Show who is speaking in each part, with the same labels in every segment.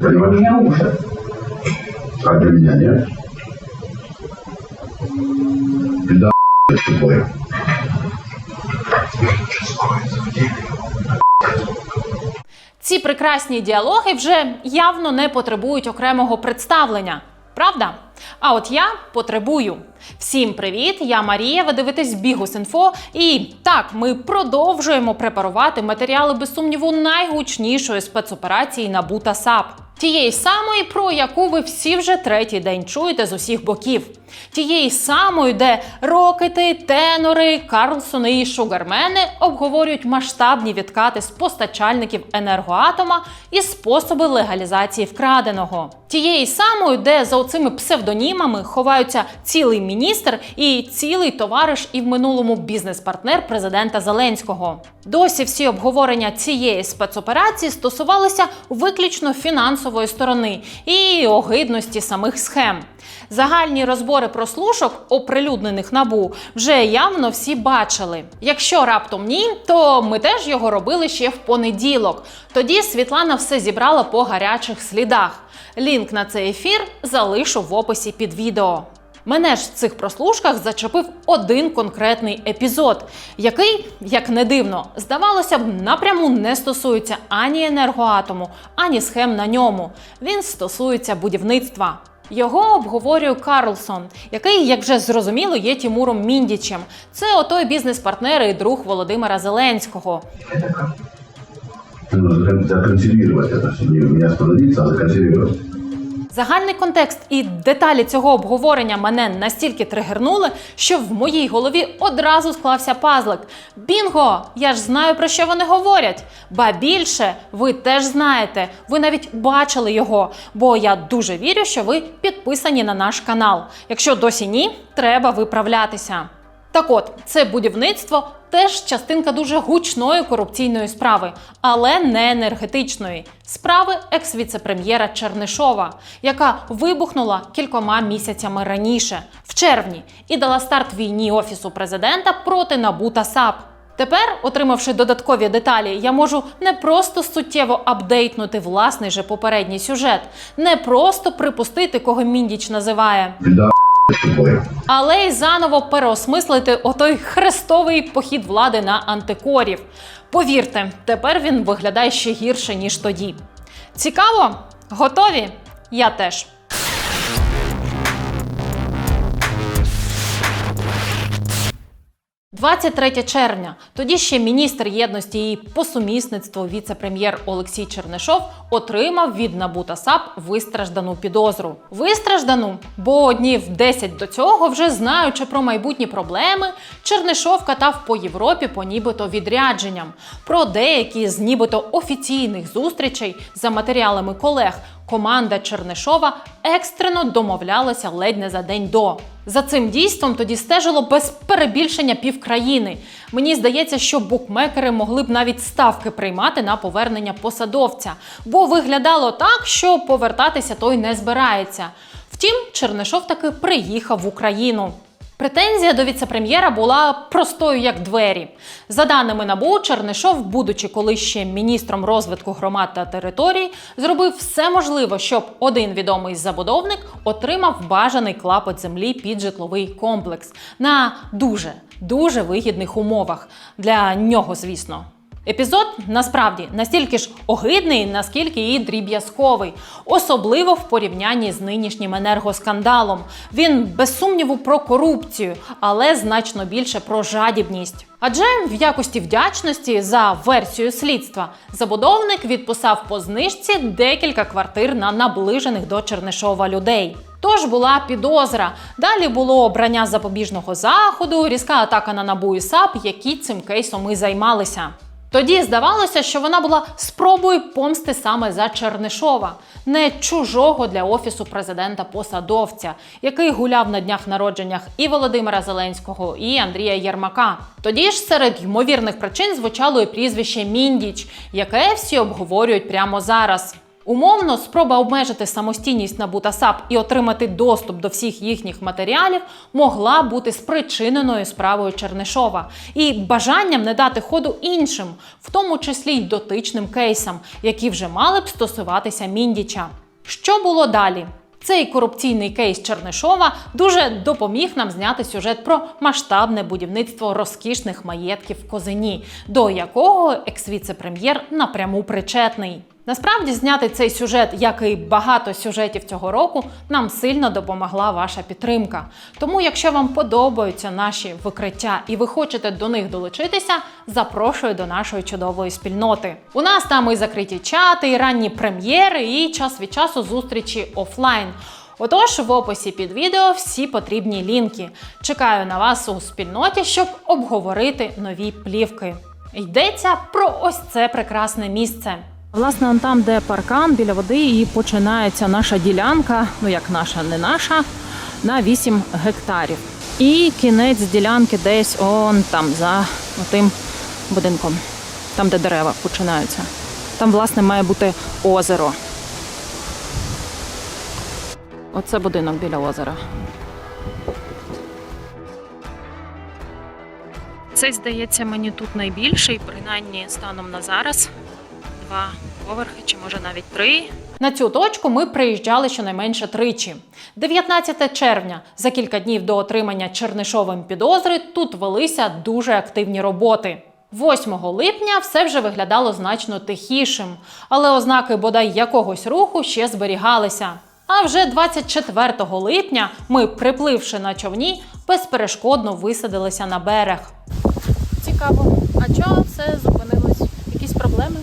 Speaker 1: Уже. А для меня нет. Пизда такое.
Speaker 2: Ці прекрасні діалоги вже явно не потребують окремого представлення. Правда? А от я потребую. Всім привіт! Я Марія. Ви дивитесь Бігус.Інфо. І так, ми продовжуємо препарувати матеріали без сумніву найгучнішої спецоперації НАБУ та САП. Тієї самої, про яку ви всі вже третій день чуєте з усіх боків. Тієї самої, де рокети, тенори, Карлсони і шугармени обговорюють масштабні відкати з постачальників енергоатома і способи легалізації вкраденого. Тієї самої, де за оцими псевдонімами ховаються цілий міністр і цілий товариш і в минулому бізнес-партнер президента Зеленського. Досі всі обговорення цієї спецоперації стосувалися виключно фінансової сторони і огидності самих схем. Загальні розбори прослушок, оприлюднених набу, вже явно всі бачили. Якщо раптом ні, то ми теж його робили ще в понеділок. Тоді Світлана все зібрала по гарячих слідах. Лінк на цей ефір залишу в описі під відео. Мене ж в цих прослушках зачепив один конкретний епізод, який, як не дивно, здавалося б, напряму не стосується ані енергоатому, ані схем на ньому. Він стосується будівництва. Його обговорює Карлсон, який, як вже зрозуміло, є Тімуром Міндічем. Це отой бізнес-партнер і друг Володимира Зеленського.
Speaker 1: Законсервировать это. Не, не остановиться, а.
Speaker 2: Загальний контекст і деталі цього обговорення мене настільки тригернули, що в моїй голові одразу склався пазлик. Бінго! Я ж знаю про що вони говорять. Ба більше, ви теж знаєте, ви навіть бачили його, бо я дуже вірю, що ви підписані на наш канал. Якщо досі ні, треба виправлятися. Так от, це будівництво теж частинка дуже гучної корупційної справи, але не енергетичної справи екс-віцепрем'єра Чернишова, яка вибухнула кількома місяцями раніше, в червні, і дала старт війні офісу президента проти НАБУ та САП. Тепер, отримавши додаткові деталі, я можу не просто суттєво апдейтнути власний же попередній сюжет, не просто припустити, кого Міндіч називає,
Speaker 1: такое.
Speaker 2: Але й заново переосмислити отой хрестовий похід влади на антикорів. Повірте, тепер він виглядає ще гірше ніж тоді. Цікаво? Готові? Я теж. – 23 червня. Тоді ще міністр єдності і по сумісництву віце-прем'єр Олексій Чернишов отримав від НАБУ та САП вистраждану підозру. Вистраждану, бо днів 10 до цього, вже знаючи про майбутні проблеми, Чернишов катав по Європі по нібито відрядженням. Про деякі з нібито офіційних зустрічей за матеріалами колег команда Чернишова екстрено домовлялася ледь не за день до. За цим дійством тоді стежило без перебільшення півкраїни. Мені здається, що букмекери могли б навіть ставки приймати на повернення посадовця, бо виглядало так, що повертатися той не збирається. Втім, Чернишов таки приїхав в Україну. Претензія до віцепрем'єра була простою як двері. За даними НАБУ, Чернишов, будучи колишнім міністром розвитку громад та територій, зробив все можливе, щоб один відомий забудовник отримав бажаний клапоть землі під житловий комплекс на дуже дуже вигідних умовах для нього, звісно. Епізод насправді настільки ж огидний, наскільки і дріб'язковий, особливо в порівнянні з нинішнім енергоскандалом. Він без сумніву про корупцію, але значно більше про жадібність. Адже в якості вдячності за версією слідства забудовник відписав по знижці декілька квартир на наближених до Чернишова людей. Тож була підозра. Далі було обрання запобіжного заходу, різка атака на НАБУ і САП, які цим кейсом і займалися. Тоді здавалося, що вона була спробою помсти саме за Чернишова, не чужого для офісу президента посадовця, який гуляв на днях народженнях і Володимира Зеленського, і Андрія Єрмака. Тоді ж серед ймовірних причин звучало і прізвище Міндіч, яке всі обговорюють прямо зараз. Умовно, спроба обмежити самостійність НАБУ та САП і отримати доступ до всіх їхніх матеріалів могла бути спричиненою справою Чернишова і бажанням не дати ходу іншим, в тому числі й дотичним кейсам, які вже мали б стосуватися Міндіча. Що було далі? Цей корупційний кейс Чернишова дуже допоміг нам зняти сюжет про масштабне будівництво розкішних маєтків в Козині, до якого екс-віце-прем'єр напряму причетний. Насправді зняти цей сюжет, як і багато сюжетів цього року, нам сильно допомогла ваша підтримка. Тому, якщо вам подобаються наші викриття і ви хочете до них долучитися, запрошую до нашої чудової спільноти. У нас там і закриті чати, і ранні прем'єри, і час від часу зустрічі офлайн. Отож, в описі під відео всі потрібні лінки. Чекаю на вас у спільноті, щоб обговорити нові плівки. Йдеться про ось це прекрасне місце. Власне, он там, де паркан біля води, і починається наша ділянка, ну як наша, не наша, на 8 гектарів. І кінець ділянки десь он там за тим будинком, там, де дерева починаються. Там, власне, має бути озеро. Оце будинок біля озера. Цей, здається, мені тут найбільший, принаймні станом на зараз. Два поверхи, чи може навіть три. На цю точку ми приїжджали щонайменше тричі. 19 червня, за кілька днів до отримання Чернишовим підозри, тут велися дуже активні роботи. 8 липня все вже виглядало значно тихішим, але ознаки бодай якогось руху ще зберігалися. А вже 24 липня ми, припливши на човні, безперешкодно висадилися на берег. Цікаво, а чого все зупинилось? Якісь проблеми?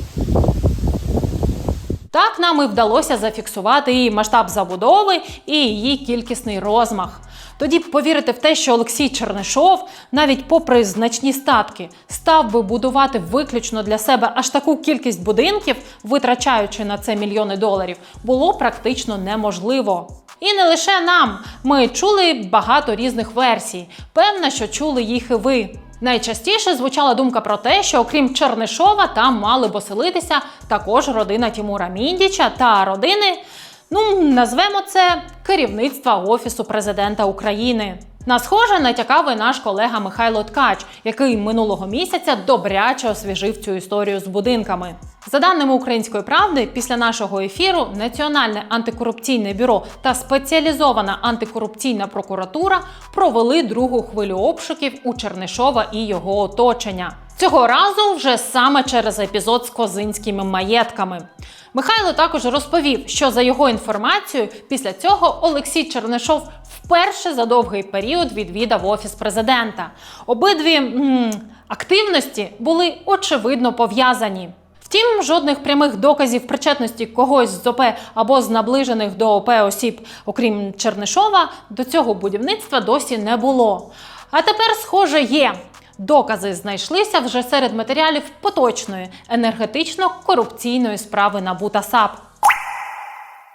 Speaker 2: Так нам і вдалося зафіксувати і масштаб забудови, і її кількісний розмах. Тоді повірити в те, що Олексій Чернишов, навіть попри значні статки, став би будувати виключно для себе аж таку кількість будинків, витрачаючи на це мільйони доларів, було практично неможливо. І не лише нам. Ми чули багато різних версій. Певно, що чули їх і ви. Найчастіше звучала думка про те, що окрім Чернишова, там мали б оселитися також родина Тімура Міндіча та родини, ну назвемо це керівництва Офісу президента України. На схоже натякав і наш колега Михайло Ткач, який минулого місяця добряче освіжив цю історію з будинками. За даними української правди, після нашого ефіру Національне антикорупційне бюро та спеціалізована антикорупційна прокуратура провели другу хвилю обшуків у Чернишова і його оточення. Цього разу вже саме через епізод з козинськими маєтками. Михайло також розповів, що за його інформацією, після цього Олексій Чернишов вперше за довгий період відвідав офіс президента. Обидві м, активності були очевидно пов'язані. Втім, жодних прямих доказів причетності когось з ОП або з наближених до ОП осіб, окрім Чернишова, до цього будівництва досі не було. А тепер, схоже, є. Докази знайшлися вже серед матеріалів поточної енергетично-корупційної справи НАБУ та САП.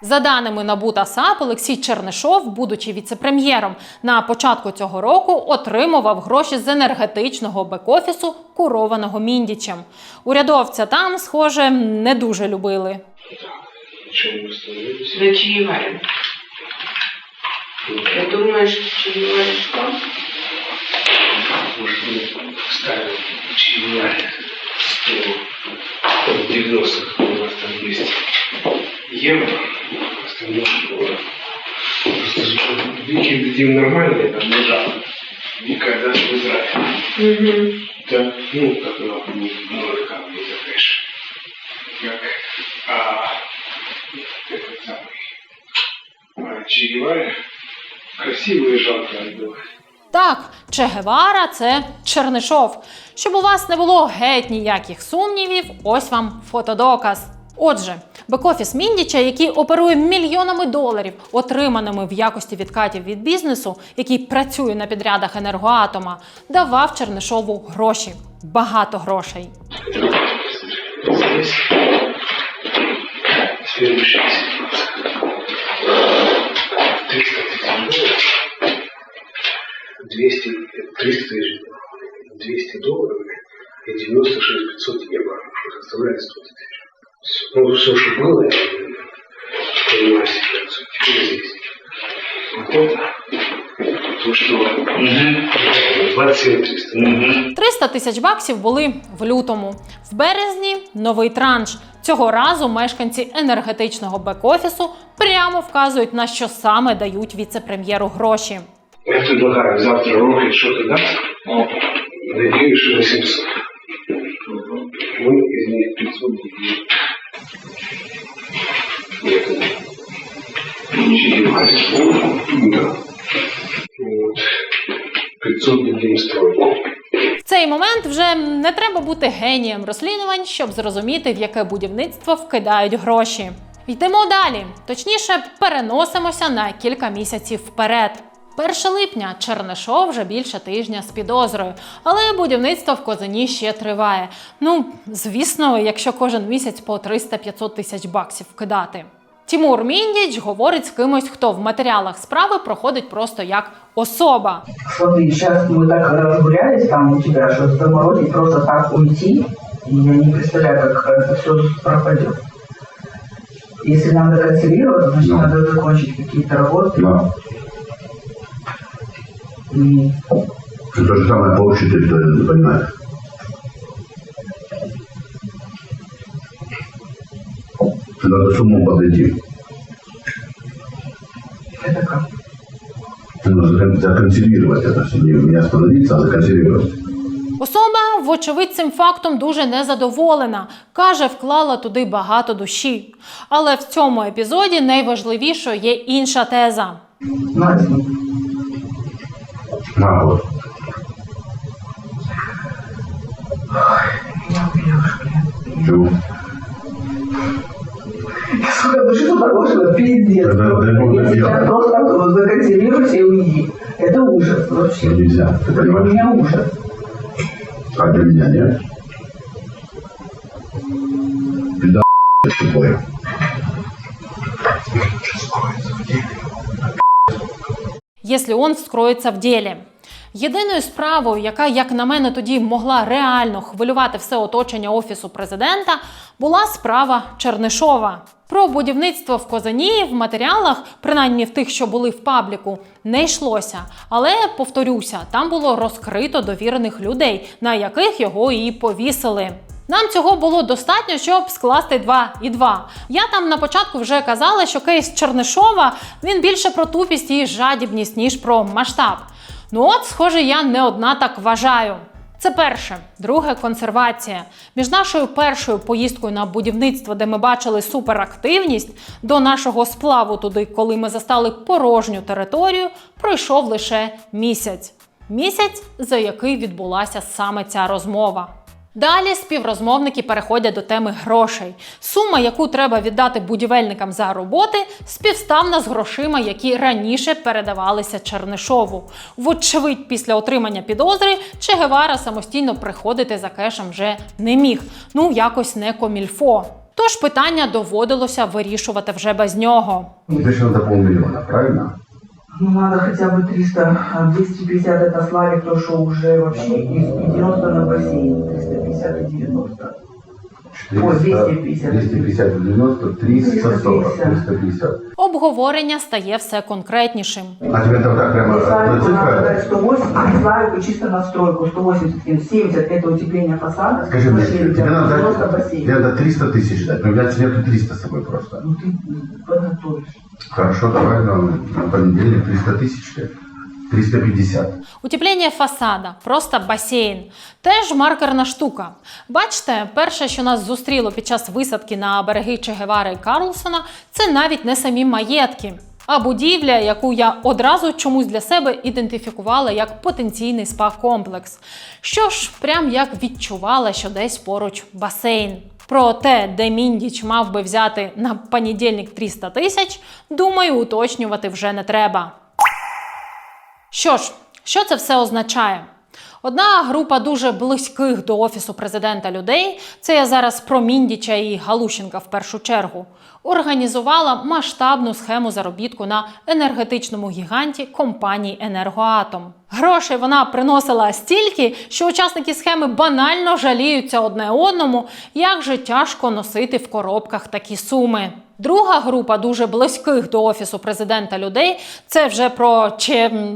Speaker 2: За даними НАБУ та САП, Олексій Чернишов, будучи віцепрем'єром, на початку цього року отримував гроші з енергетичного бек-офісу, курованого Міндічем. Урядовця там, схоже, не дуже любили.
Speaker 3: Чем мы остановились?
Speaker 4: На чаевая. Ты думаешь, чаевая что?
Speaker 3: Может, мы ставим чаевая 100, в 90-х у нас там есть евро, Вики дадим нормальные, там лежат. Вика даст в Израиль.
Speaker 4: Угу.
Speaker 3: Да, ну, как на много камней за кэш. Как, а, этот самый, а, чаевая, красиво и жалко отдавать.
Speaker 2: Так, Че Гевара це Чернишов. Щоб у вас не було геть ніяких сумнівів, ось вам фотодоказ. Отже, бек-офіс Міндіча, який оперує мільйонами доларів, отриманими в якості відкатів від бізнесу, який працює на підрядах енергоатома, давав Чернишову гроші. Багато грошей.
Speaker 3: Здесь следующая ситуация. 300 тысяч долларов. 200, 300 тысяч, 200 долларов и 96 500 евро, что составляет 100 ну, суши мало, я понимаю ситуацию, теперь здесь. Вот
Speaker 2: это, то, тисяч баксів були в лютому. В березні новий транш. Цього разу мешканці енергетичного бек-офісу прямо вказують, на що саме дають віце-прем'єру гроші.
Speaker 3: Я предлагаю завтра рухи, що ти дасть, надію, що 800. Мы из них 500 дадим. Нет, Ничего. Да. Вот. 500 дадим стройку.
Speaker 2: В цей момент вже не треба бути генієм розслідувань, щоб зрозуміти, в яке будівництво вкидають гроші. Йдемо далі, точніше, переносимося на кілька місяців вперед. 1 липня Чернишов вже більше тижня з підозрою, але будівництво в Козині ще триває. Ну, звісно, якщо кожен місяць по 300-500 тисяч баксів вкидати. Тімур Міндіч говорить з кимось, хто в матеріалах справи проходить просто як особа.
Speaker 5: Смотри, сейчас мы так разгулялись там у тебя, что заморозить просто так уйти, и я не представляю, как это все пропадет. Если нам доконсервировать, значит,
Speaker 1: Ну.
Speaker 5: надо закончить какие-то работы.
Speaker 1: Да.
Speaker 5: И
Speaker 1: И то же самое по общей территории, ты понимаешь. Надо с умом подойти.
Speaker 5: это как?
Speaker 1: Нужно закон- законсервировать это все. Не, не остановиться, а законсервировать.
Speaker 2: Особа, вочевидь, цим фактом дуже незадоволена. Каже, вклала туди багато душі. Але в цьому епізоді найважливішою є інша теза.
Speaker 5: Надя,
Speaker 1: На, вот.
Speaker 5: меня убьешь, блин.
Speaker 1: Чего?
Speaker 5: Сука, ну что такое, пиздец.
Speaker 1: Это- это
Speaker 5: просто.
Speaker 1: можно
Speaker 5: Если
Speaker 1: делать.
Speaker 5: я просто вот законсервируйся и уйди. Это ужас вообще.
Speaker 1: Ну, нельзя, ты
Speaker 5: Это для
Speaker 1: понимаешь?
Speaker 5: меня ужас.
Speaker 1: А для меня нет. Пизда тупой.
Speaker 2: якщо он вскроється в ділі. Єдиною справою, яка, як на мене, тоді могла реально хвилювати все оточення офісу президента, була справа Чернишова. Про будівництво в Козані в матеріалах, принаймні в тих, що були в пабліку, не йшлося. Але повторюся, там було розкрито довірених людей, на яких його і повісили. Нам цього було достатньо, щоб скласти 2 і 2. Я там на початку вже казала, що кейс Чернишова він більше про тупість і жадібність, ніж про масштаб. Ну от, схоже, я не одна так вважаю. Це перше. Друге консервація. Між нашою першою поїздкою на будівництво, де ми бачили суперактивність, до нашого сплаву туди, коли ми застали порожню територію, пройшов лише місяць. Місяць, за який відбулася саме ця розмова. Далі співрозмовники переходять до теми грошей. Сума, яку треба віддати будівельникам за роботи, співставна з грошима, які раніше передавалися Чернишову. Вочевидь, після отримання підозри Че Гевара самостійно приходити за кешем вже не міг. Ну якось не комільфо. Тож питання доводилося вирішувати вже без нього.
Speaker 1: Же надо полмиллиона, правильно?
Speaker 5: Ну, надо хотя бы 300, а 250 это Славик, то, что уже вообще, из и 90 на бассейн, 350 и 90. Ой, 250.
Speaker 1: 250 в 90, 340, 350.
Speaker 2: Обговорення стає все конкретнішим.
Speaker 1: А тебе это вот так прямо
Speaker 5: И Славику
Speaker 1: одна
Speaker 5: надо
Speaker 1: цифра?
Speaker 5: дать 180, а Славику чисто на стройку 180, кинуть. 70 это утепление фасада,
Speaker 1: Скажи мне,
Speaker 5: 70
Speaker 1: тебе надо,
Speaker 5: 90
Speaker 1: дать,
Speaker 5: бассейн.
Speaker 1: тебе надо 300 тысяч дать, но у меня нету 300 с собой просто.
Speaker 5: Ну ты подготовишь.
Speaker 1: Хорошо, давай на, на понедельник 300 тысяч. тебе. 350.
Speaker 2: Утеплення фасада, просто басейн. Теж маркерна штука. Бачите, перше, що нас зустріло під час висадки на береги Чегевари і Карлсона, це навіть не самі маєтки. А будівля, яку я одразу чомусь для себе ідентифікувала як потенційний спа-комплекс. Що ж, прям як відчувала, що десь поруч басейн. Про те, де Міндіч мав би взяти на понедільник 300 тисяч, думаю, уточнювати вже не треба. Що ж, що це все означає? Одна група дуже близьких до офісу президента людей, це я зараз про Міндіча і Галущенка в першу чергу, організувала масштабну схему заробітку на енергетичному гіганті компанії Енергоатом. Грошей вона приносила стільки, що учасники схеми банально жаліються одне одному, як же тяжко носити в коробках такі суми. Друга група дуже близьких до офісу президента людей це вже про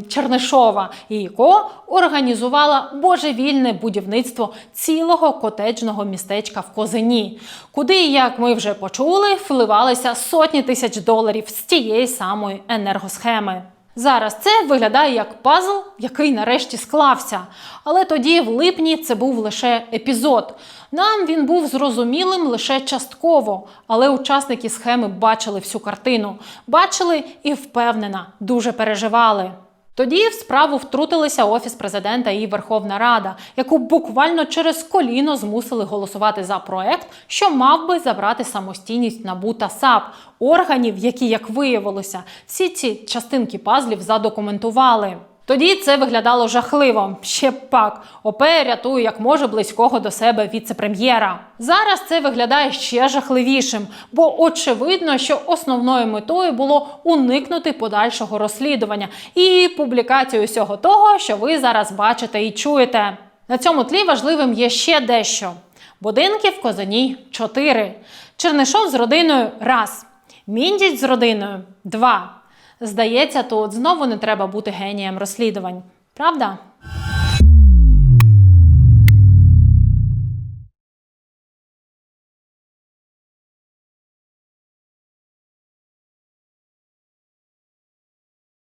Speaker 2: Чернишова і ко організувала божевільне будівництво цілого котеджного містечка в Козині, куди, як ми вже почули, вливалися сотні тисяч доларів з тієї самої енергосхеми. Зараз це виглядає як пазл, який нарешті склався. Але тоді, в липні, це був лише епізод. Нам він був зрозумілим лише частково, але учасники схеми бачили всю картину, бачили і впевнена, дуже переживали. Тоді в справу втрутилися Офіс президента і Верховна Рада, яку буквально через коліно змусили голосувати за проект, що мав би забрати самостійність НАБУ та САП, органів, які, як виявилося, всі ці частинки пазлів задокументували. Тоді це виглядало жахливо. Ще пак ОП рятує як може близького до себе віце-прем'єра. Зараз це виглядає ще жахливішим, бо очевидно, що основною метою було уникнути подальшого розслідування і публікації усього того, що ви зараз бачите і чуєте. На цьому тлі важливим є ще дещо: будинки в Козані 4. Чернишов з родиною раз. Міндіч з родиною два. Здається, тут знову не треба бути генієм розслідувань. Правда?